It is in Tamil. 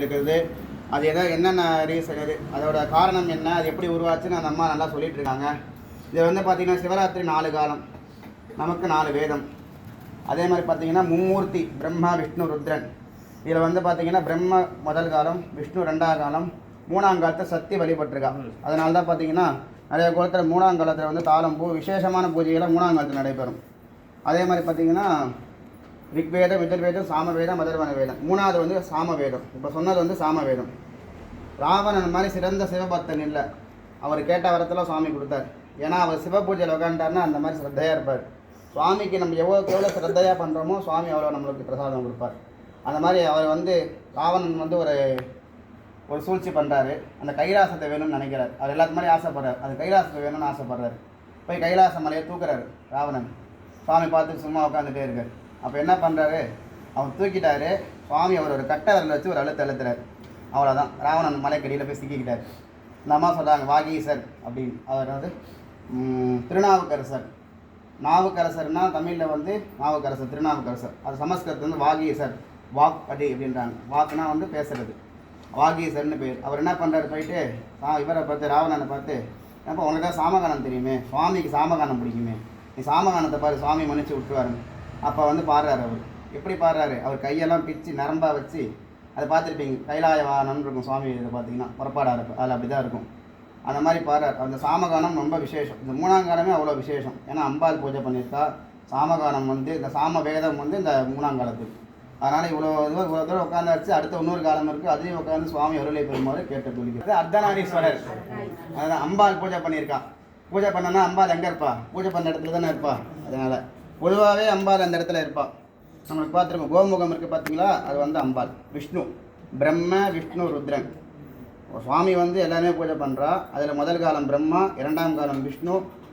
இருக்கிறது அது எதோ என்னென்ன ரீசன் இது? அதோட காரணம் என்ன? அது எப்படி உருவாச்சுன்னு அந்த அம்மா நல்லா சொல்லிட்டு இருக்காங்க. இது வந்து பார்த்திங்கன்னா சிவராத்திரி நாலு காலம். நமக்கு நாலு வேதம். அதே மாதிரி பார்த்தீங்கன்னா மும்மூர்த்தி பிரம்மா விஷ்ணு ருத்ரன். இதில் வந்து பார்த்தீங்கன்னா பிரம்ம முதல் காலம் விஷ்ணு ரெண்டாம் காலம் மூணாம் காலத்தை சக்தி வழிபட்டிருக்காங்க அதனால தான் பார்த்தீங்கன்னா நிறைய குளத்தில் மூணாம் காலத்தில் வந்து தாளம் பூ விசேஷமான பூஜைகள்லாம் மூணாம் காலத்தில் நடைபெறும். அதே மாதிரி பார்த்தீங்கன்னா ரிக்வேதம் எதிர்வேதம் சாமவேதம் அதர்வன வேதம் மூணாவது வந்து சாமவேதம். இப்போ சொன்னது வந்து சாமவேதம். ராவணன் மாதிரி சிறந்த சிவபக்தன் இல்லை. அவர் கேட்ட வரத்தில் சுவாமி கொடுத்தார். ஏன்னா அவர் சிவ பூஜையில் உட்காந்துட்டாருன்னா அந்த மாதிரி ஸ்ரத்தையாக இருப்பார். சுவாமிக்கு நம்ம எவ்வளோ எவ்வளோ ஸ்ரத்தையாக பண்ணுறோமோ சுவாமி அவ்வளோ நம்மளுக்கு பிரசாதம் கொடுப்பார். அந்த மாதிரி அவர் வந்து ராவணன் வந்து ஒரு ஒரு சூழ்ச்சி பண்ணுறாரு அந்த கைலாசத்தை வேணும்னு நினைக்கிறார். அவர் எல்லாத்து மாதிரி ஆசைப்படுறார். அது கைலாசத்தை வேணும்னு ஆசைப்படுறாரு. போய் கைலாச மலையை தூக்குறாரு ராவணன். சுவாமி பார்த்து சும்மா உட்காந்துட்டே இருக்கார். அப்போ என்ன பண்ணுறாரு அவர் தூக்கிட்டாரு. சுவாமி அவர் ஒரு கட்டை விரல் வச்சு ஒரு அழுத்த அழுத்துறார். அவ்வளோதான் ராவணன் மலைக்கடியில் போய் சிக்கிக்கிட்டார். இந்த அம்மா சொல்கிறாங்க வாகீசர் அப்படின்னு. அவர் வந்து திருநாவுக்கரசர். நாவுக்கரசர்னா தமிழில் வந்து நாவுக்கரசர் திருநாவுக்கரசர். அது சமஸ்கிருதம் வந்து வாகீசர். வாக் அடி அப்படின்றாங்க. வாக்குனா வந்து பேசுறது. வாகீசர்னு பேர். அவர் என்ன பண்ணுறாரு போயிட்டு சா இவரை பார்த்து ராவணனை பார்த்து ஏப்பா உனக்கு தான் சாமகானம் தெரியுமே? சுவாமிக்கு சாமகானம் பிடிக்குமே? நீ சாமகானத்தை பாரு சுவாமி மன்னிச்சு விட்டுருவாருங்க அப்போ வந்து பாடுறாரு அவர். எப்படி பாடுறாரு? அவர் கையெல்லாம் பிச்சு நரம்பாக வச்சு அதை பார்த்துருப்பீங்க. கைலாய வாகனம்னு இருக்கும் சுவாமி இதை பார்த்தீங்கன்னா புறப்பாடாக இருக்கும். அதில் அப்படி தான் இருக்கும். அந்த மாதிரி பாடுறார். அந்த சாமகானம் ரொம்ப விசேஷம். இந்த மூணாம் காலமே அவ்வளோ விசேஷம். ஏன்னா அம்பாள் பூஜை பண்ணியிருக்கா. சாமகானம் வந்து இந்த சாம வேதம் வந்து இந்த மூணாம் காலத்துக்கு அதனால் இவ்வளோ இதுவாக இவ்வளோ தூரம் உட்காந்துருச்சு அடுத்த இன்னொரு காலம் இருக்குது அதுலேயும் உட்காந்து சுவாமி அருளை பெறுமாறு கேட்டு துணிக்கிறது அர்த்தநாரீஸ்வரர். அதான் அம்பாள் பூஜை பண்ணியிருக்கா. பூஜை பண்ணனா அம்பாள் எங்கே இருப்பா? பூஜை பண்ண இடத்துல தானே இருப்பா. அதனால் பொதுவாகவே அம்பாள் அந்த இடத்துல இருப்பாள் நம்மளுக்கு பார்த்துருக்கோம். கோமுகம் இருக்குது பார்த்தீங்களா? அது வந்து அம்பாள். விஷ்ணு. பிரம்ம விஷ்ணு ருத்ரன். சுவாமி வந்து எல்லாருமே பூஜை பண்ணுறா அதில் முதல் காலம் பிரம்மா இரண்டாம் காலம் விஷ்ணு.